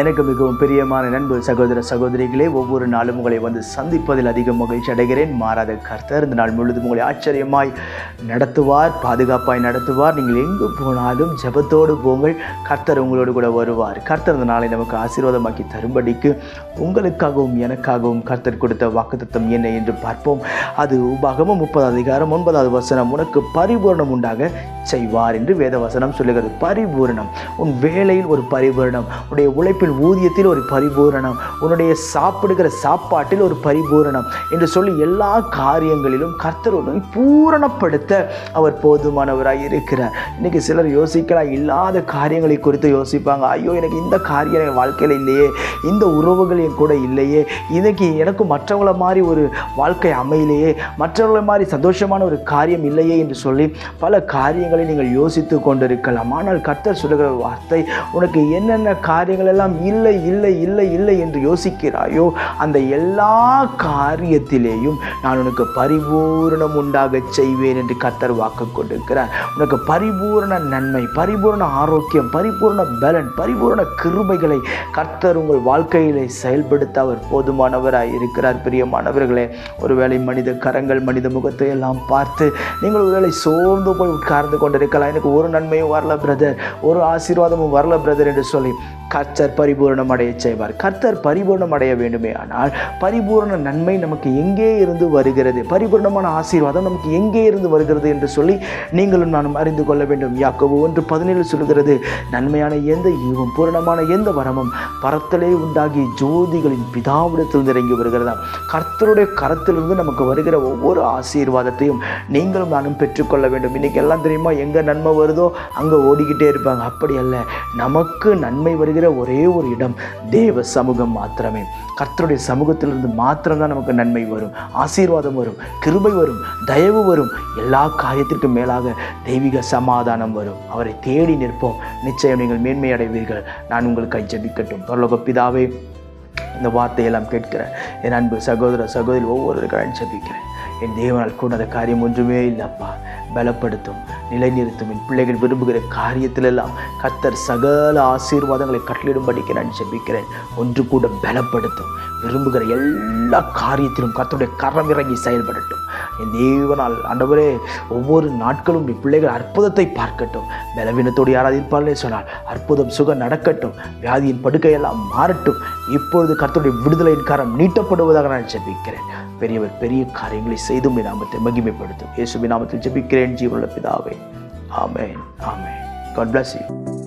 எனக்கு மிகவும் பிரியமான நண்பு சகோதர சகோதரிகளே ஒவ்வொரு நாளும் உங்களை வந்து சந்திப்பதில் அதிக மகிழ்ச்சி அடைகிறேன். மாறாத கர்த்தர் இந்த நாள் முழுதும் உங்களை ஆச்சரியமாய் நடத்துவார் பாதுகாப்பாய் நடத்துவார். நீங்கள் எங்கு போனாலும் ஜெபத்தோடு போங்கள். கர்த்தர் உங்களோடு கூட வருவார். கர்த்தர் இந்த நாளை நமக்கு ஆசீர்வாதமாக்கி தரும்படிக்கு உங்களுக்காகவும் எனக்காகவும் கர்த்தர் கொடுத்த வாக்குத்தத்தம் என்ன என்று பார்ப்போம். அது உபாகமும் முப்பது அதிகாரம் ஒன்பதாவது வசனம். உனக்கு பரிபூரணம் உண்டாக செய்வார் என்று வேதவசனம் சொல்லுகிறது. பரிபூரணம். உன் வேலையில் ஒரு பரிபூரணம். உழைப்பு உழைப்பின் ஊதியத்தில் ஒரு பரிபூரணம் உன்னுடைய சாப்பிடுகிற சாப்பாட்டில் ஒரு பரிபூரணம் என்று சொல்லி எல்லா காரியங்களிலும் கர்த்தர் உன்னை பூரணப்படுத்த அவர் போதுமானவராக இருக்கிறார். இன்னைக்கு சிலர் யோசிக்கலாம் இல்லாத காரியங்களை குறித்து யோசிப்பாங்க. ஐயோ எனக்கு இந்த காரியம் என் வாழ்க்கையில் இல்லையே இந்த உறவுகள் என் கூட இல்லையே இன்னைக்கு எனக்கு மற்றவங்கள மாதிரி ஒரு வாழ்க்கை அமையலையே மற்றவங்கள மாதிரி சந்தோஷமான ஒரு காரியம் இல்லையே என்று சொல்லி பல காரியங்களை நீங்கள் யோசித்து கொண்டிருக்கலாம். ஆனால் கர்த்தர் சொல்லுகிற வார்த்தை உனக்கு என்னென்ன காரியங்கள் எல்லாம் இல்லை இல்லை இல்லை இல்லை என்று யோசிக்கிறாயோ அந்த எல்லா காரியத்திலேயும் நான் உனக்கு பரிபூரணம் உண்டாக செய்வேன் என்று கத்தர் வாக்கு கொண்டிருக்கிறார் உனக்கு பரிபூரண நன்மை பரிபூரண ஆரோக்கியம் பரிபூரண பலன் பரிபூரண கிருபைகளை கர்த்தர் உங்கள் வாழ்க்கையிலே செயல்படுத்த அவர் போதுமானவராய் இருக்கிறார். பிரியமானவர்களே ஒருவேளை மனித கரங்கள் மனித முகத்தை எல்லாம் பார்த்து நீங்கள் ஒருவேளை சோர்ந்து போய் உட்கார்ந்து கொண்டிருக்கலாம். எனக்கு ஒரு நன்மையும் வரல பிரதர் ஒரு ஆசீர்வாதமும் வரல பிரதர் என்று சொல்லி கர்த்தர் பரிபூரணம் அடைய செய்வார். கர்த்தர் பரிபூரணம் அடைய வேண்டுமே ஆனால் பரிபூரண நன்மை நமக்கு எங்கே இருந்து வருகிறது? பரிபூரணமான ஆசீர்வாதம் நமக்கு எங்கே இருந்து வருகிறது என்று சொல்லி நீங்களும் நானும் அறிந்து கொள்ள வேண்டும். யாக்கோவு ஒன்று பதினேழு சொல்கிறது நன்மையான எந்த ஈவும் பூரணமான எந்த வரமும் பரத்தலே உண்டாகி ஜோதிகளின் பிதாவிடத்தில் இறங்கி வருகிறதா கர்த்தருடைய கரத்திலிருந்து நமக்கு வருகிற ஒவ்வொரு ஆசீர்வாதத்தையும் நீங்களும் நானும் பெற்றுக்கொள்ள வேண்டும். இன்றைக்கி எல்லாம் தெரியுமா எங்கே நன்மை வருதோ அங்கே ஓடிக்கிட்டே இருப்பாங்க. அப்படி அல்ல. நமக்கு நன்மை வருகிற ஒரே ஒரு இடம் தேவ சமூகம் மாத்திரமே. கர்த்தருடைய சமூகத்திலிருந்து மாத்திரம்தான் நமக்கு நன்மை வரும் ஆசீர்வாதம் வரும் கிருபை வரும் தயவு வரும். எல்லா காரியத்திற்கும் மேலாக தெய்வீக சமாதானம் வரும். அவரை தேடி நிற்போம். நிச்சயம் நீங்கள் மேன்மை அடைவீர்கள் நான் உங்களுக்கு ஜபிக்கட்டும். பரலோக பிதாவே இந்த வார்த்தையெல்லாம் கேட்கிறேன் என் அன்பு சகோதர சகோதரி ஒவ்வொருவருக்கும் ஜபிக்கிறேன். என் தேவனால் கூட அந்த காரியம் ஒன்றுமே இல்லைப்பா. பலப்படுத்தும் நிலைநிறுத்தும். என் பிள்ளைகள் விரும்புகிற காரியத்திலெல்லாம் கத்தர் சகல ஆசீர்வாதங்களை கட்டளிடும்படிக்கு நான் ஜெபிக்கிறேன். ஒன்று கூட பலப்படுத்தும். விரும்புகிற எல்லா காரியத்திலும் கத்தருடைய கரம் இறங்கி செயல்படட்டும். என் தேவனால் ஆண்டவரே ஒவ்வொரு நாட்களும் என் பிள்ளைகள் அற்புதத்தை பார்க்கட்டும். பலவீனத்தோடு யாராவது இருப்பார்களே சொன்னால் அற்புதம் சுகம் நடக்கட்டும். வியாதியின் படுக்கையெல்லாம் மாறட்டும். இப்பொழுது கர்த்தருடைய விடுதலையின் காரம் நீட்டப்படுவதாக நான் ஜெபிக்கிறேன். பெரியவர் பெரிய காரியங்களை செய்தும் நாமத்தை மகிமைப்படுத்தும். இயேசுவின் நாமத்தில் ஜெபிக்கிறேன் ஜீவனுள்ள பிதாவே. ஆமேன் ஆமேன். God bless you